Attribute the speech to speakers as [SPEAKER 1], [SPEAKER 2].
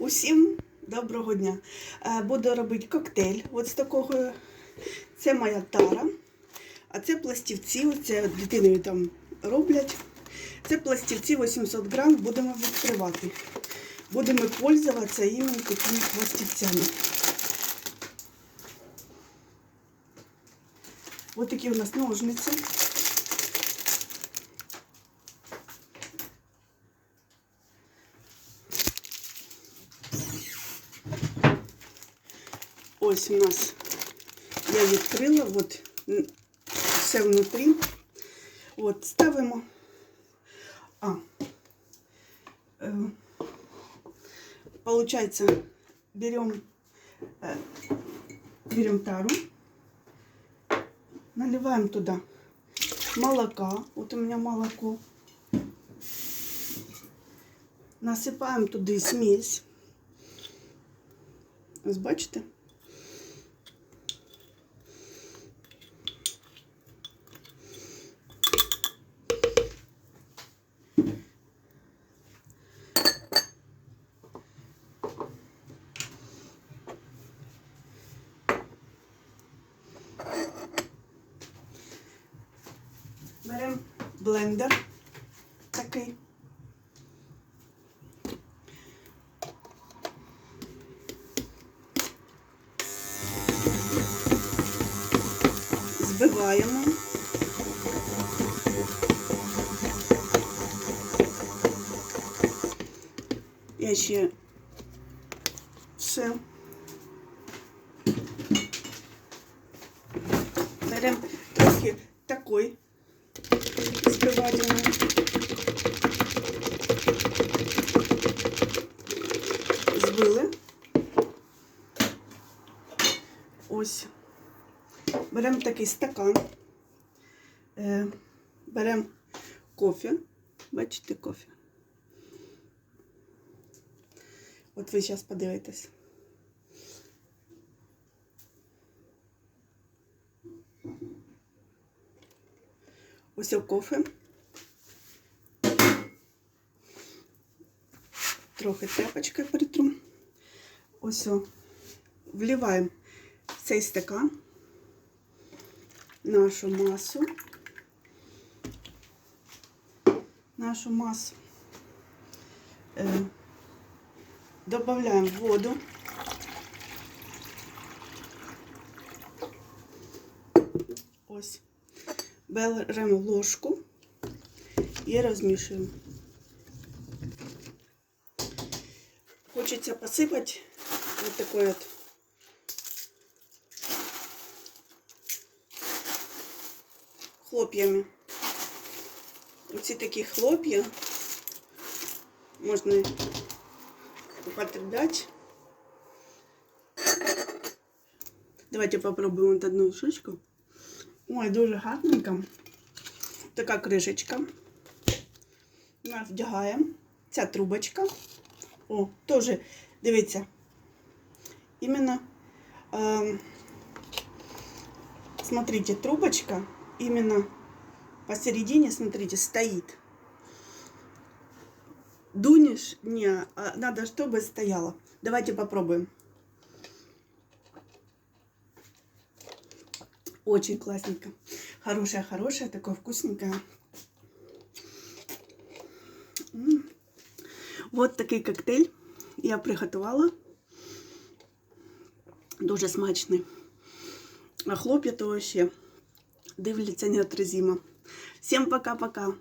[SPEAKER 1] Усім доброго дня. Е, Буду робити коктейль. От з такого. Це моя тара. А це пластівці. Це дитиною там роблять. Це пластівці 800 грам. Будемо відкривати. Будемо пользуватися іменно такими пластівцями. Ось такі у нас ножниці. Ось у нас я відкрила, от все внутрі. От, ставимо. А, е, получается, берем, э, берем тару, наливаем туда молока. Вот у меня молоко. Насипаємо туди смесь. Ось бачите? Беремо блендер такий. Збиваємо. Я ще все. Беремо трохи такої збивательної. Збили. Ось. Беремо такий стакан. Е, беремо кофе. Бачите кофе. От ви зараз подивитесь. Ось кофе. Трохи тряпочкою притру. Ось о. Вливаємо в цей стакан нашу масу. Нашу масу. Е, Добавляємо воду. Ось. Беремо ложку і розмішуємо. Хочеться посипати ось такою от хлоп'ями. Оці такі хлоп'я можна употреблять. Давайте попробуем вот одну штучку. Ой, дуже гарненька. Така кришечка. Ми вдягаємо. Ця трубочка. О, теж, дивіться. Іменно, э, смотрите, трубочка именно посередине, смотрите, стоит. Дунешь? Не, а надо, чтобы стояла. Давайте попробуем. Очень классненько. Хорошая, хорошая, такое вкусненькое. М. Вот такий коктейль я приготувала. Дуже смачний. А хлоп'я то ще дивляться неотразимо. Всім пока-пока.